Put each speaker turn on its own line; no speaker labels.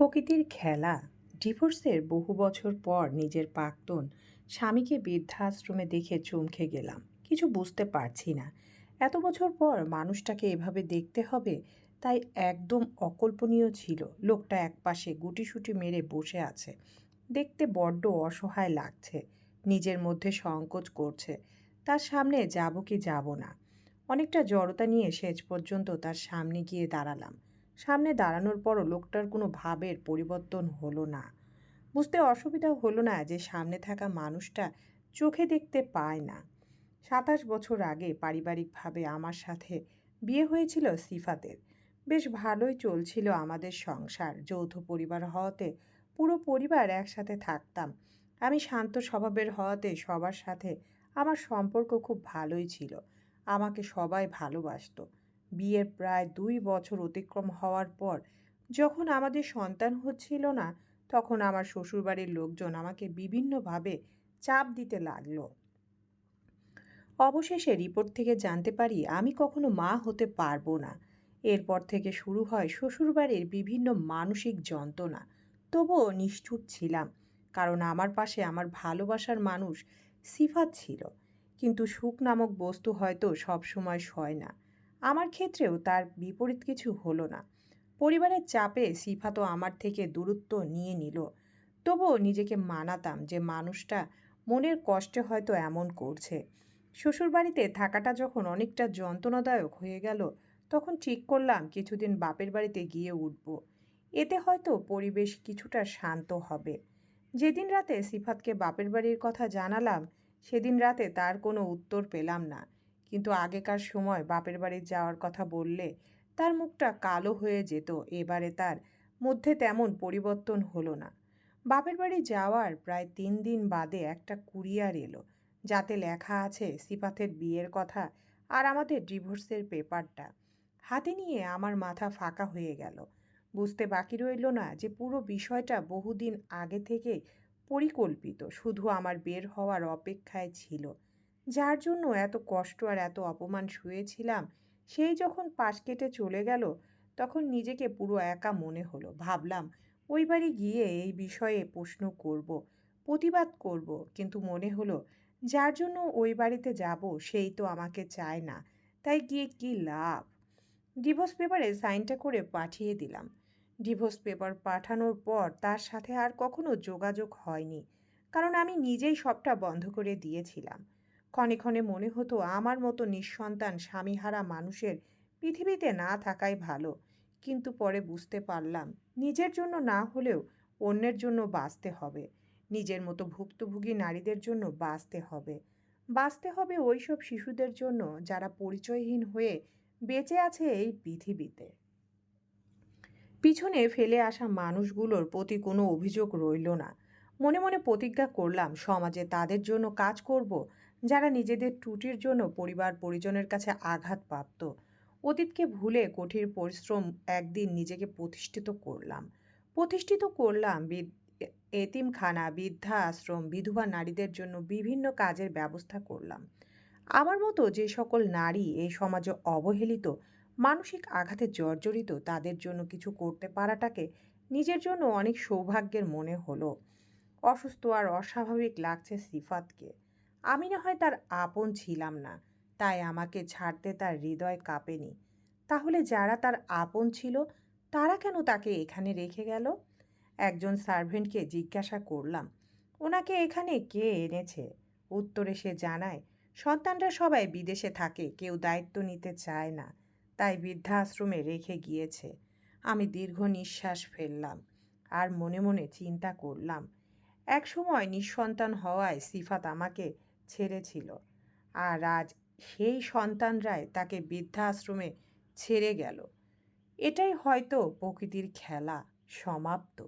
প্রকৃতির খেলা। ডিভোর্সের বহু বছর পর নিজের প্রাক্তন স্বামীকে বৃদ্ধাশ্রমে দেখে চমকে গেলাম। কিছু বুঝতে পারছি না। এত বছর পর মানুষটাকে এভাবে দেখতে হবে, তাই একদম অকল্পনীয় ছিল। লোকটা একপাশে গুটিসুটি মেরে বসে আছে। দেখতে বড্ড অসহায় লাগছে। নিজের মধ্যে সংকোচ করছে। তার সামনে যাব কি যাব না। অনেকটা জড়তা নিয়ে শেষ পর্যন্ত তার সামনে গিয়ে দাঁড়ালাম। সামনে দাঁড়ানোর পরও লোকটার কোনো ভাবের পরিবর্তন হলো না। বুঝতে অসুবিধা হলো না যে সামনে থাকা মানুষটা চোখে দেখতে পায় না। সাতাশ বছর আগে পারিবারিকভাবে আমার সাথে বিয়ে হয়েছিল সিফাতের। বেশ ভালোই চলছিল আমাদের সংসার। যৌথ পরিবার হওয়াতে পুরো পরিবার একসাথে থাকতাম। আমি শান্ত স্বভাবের হওয়াতে সবার সাথে আমার সম্পর্ক খুব ভালোই ছিল। আমাকে সবাই ভালোবাসতো। বিয়ের প্রায় দুই বছর অতিক্রম হওয়ার পর যখন আমাদের সন্তান হচ্ছিল না, তখন আমার শ্বশুরবাড়ির লোকজন আমাকে বিভিন্নভাবে চাপ দিতে লাগল। অবশেষে রিপোর্ট থেকে জানতে পারি আমি কখনো মা হতে পারব না। এরপর থেকে শুরু হয় শ্বশুরবাড়ির বিভিন্ন মানসিক যন্ত্রণা। তবুও নিশ্চুপ ছিলাম, কারণ আমার পাশে আমার ভালোবাসার মানুষ সিফাত ছিল। কিন্তু সুখ নামক বস্তু হয়তো সবসময় সয় না। আমার ক্ষেত্রেও তার বিপরীত কিছু হলো না। পরিবারের চাপে সিফাতও আমার থেকে দূরত্ব নিয়ে নিল। তবুও নিজেকে মানাতাম যে মানুষটা মনের কষ্টে হয়তো এমন করছে। শ্বশুরবাড়িতে থাকাটা যখন অনেকটা যন্ত্রণাদায়ক হয়ে গেল, তখন ঠিক করলাম কিছুদিন বাপের বাড়িতে গিয়ে উঠব। এতে হয়তো পরিবেশ কিছুটা শান্ত হবে। যেদিন রাতে সিফাতকে বাপের বাড়ির কথা জানালাম, সেদিন রাতে তার কোনো উত্তর পেলাম না। কিন্তু আগেকার সময় বাপের বাড়ি যাওয়ার কথা বললে তার মুখটা কালো হয়ে যেত। এবারে তার মধ্যে তেমন পরিবর্তন হলো না। বাপের বাড়ি যাওয়ার প্রায় তিন দিন বাদে একটা কুরিয়ার এলো, যাতে লেখা আছে সিফাতের বিয়ের কথা আর আমাদের ডিভোর্সের পেপারটা। হাতে নিয়ে আমার মাথা ফাঁকা হয়ে গেল। বুঝতে বাকি রইল না যে পুরো বিষয়টা বহুদিন আগে থেকে পরিকল্পিত, শুধু আমার বের হওয়ার অপেক্ষায় ছিল। যার জন্য এত কষ্ট আর এত অপমান শুয়েছিলাম সেই যখন পাশ কেটে চলে গেল, তখন নিজেকে পুরো একা মনে হলো। ভাবলাম, ওই বাড়ি গিয়ে এই বিষয়ে প্রশ্ন করব, প্রতিবাদ করব, কিন্তু মনে হলো, যার জন্য ওই বাড়িতে যাব, সেই তো আমাকে চায় না, তাই গিয়ে কি লাভ? ডিভোর্স পেপারে সাইনটা করে পাঠিয়ে দিলাম। ডিভোর্স পেপার পাঠানোর পর তার সাথে আর কখনো যোগাযোগ হয়নি, কারণ আমি নিজেই সবটা বন্ধ করে দিয়েছিলাম। ক্ষণে ক্ষণে মনে হতো আমার মতো নিঃসন্তান স্বামীহারা মানুষের পৃথিবীতে না থাকাই ভালো। কিন্তু পরে বুঝতে পারলাম, নিজের জন্য না হলেও অন্যের জন্য বাঁচতে হবে। নিজের মতো ভুক্তভোগী নারীদের জন্য বাঁচতে হবে। বাঁচতে হবে ওইসব শিশুদের জন্য যারা পরিচয়হীন হয়ে বেঁচে আছে এই পৃথিবীতে। পিছনে ফেলে আসা মানুষগুলোর প্রতি কোনো অভিযোগ রইল না। মনে মনে প্রতিজ্ঞা করলাম, সমাজে তাদের জন্য কাজ করব যারা নিজেদের ত্রুটির জন্য পরিবার পরিজনের কাছে আঘাত প্রাপ্ত অতীতকে ভুলে কঠিন পরিশ্রম একদিন নিজেকে প্রতিষ্ঠিত করলাম। প্রতিষ্ঠিত করলাম এতিমখানা বৃদ্ধা আশ্রম বিধবা নারীদের জন্য বিভিন্ন কাজের ব্যবস্থা করলাম। আমার মতো যে সকল নারী এই সমাজে অবহেলিত, মানসিক আঘাতে জর্জরিত, তাদের জন্য কিছু করতে পারাটাকে নিজের জন্য অনেক সৌভাগ্যের মনে হলো। অসুস্থ আর অস্বাভাবিক লাগছে সিফাতকে। আমি না হয় তার আপন ছিলাম না, তাই আমাকে ছাড়তে তার হৃদয় কাঁপেনি। তাহলে যারা তার আপন ছিল, তারা কেন তাকে এখানে রেখে গেল? একজন সার্ভেন্টকে জিজ্ঞাসা করলাম, ওনাকে এখানে কে এনেছে? উত্তরে সে জানায়, সন্তানরা সবাই বিদেশে থাকে, কেউ দায়িত্ব নিতে চায় না, তাই বৃদ্ধাশ্রমে রেখে গিয়েছে। আমি দীর্ঘ নিঃশ্বাস ফেললাম আর মনে মনে চিন্তা করলাম এক সময় নিঃসন্তান হওয়ায় সিফাত আমাকে ছেড়েছিল আর আজ সেই সন্তানরাই তাকে বৃদ্ধাশ্রমে ছেড়ে গেল। এটাই হয়তো প্রকৃতির খেলা সমাপ্ত।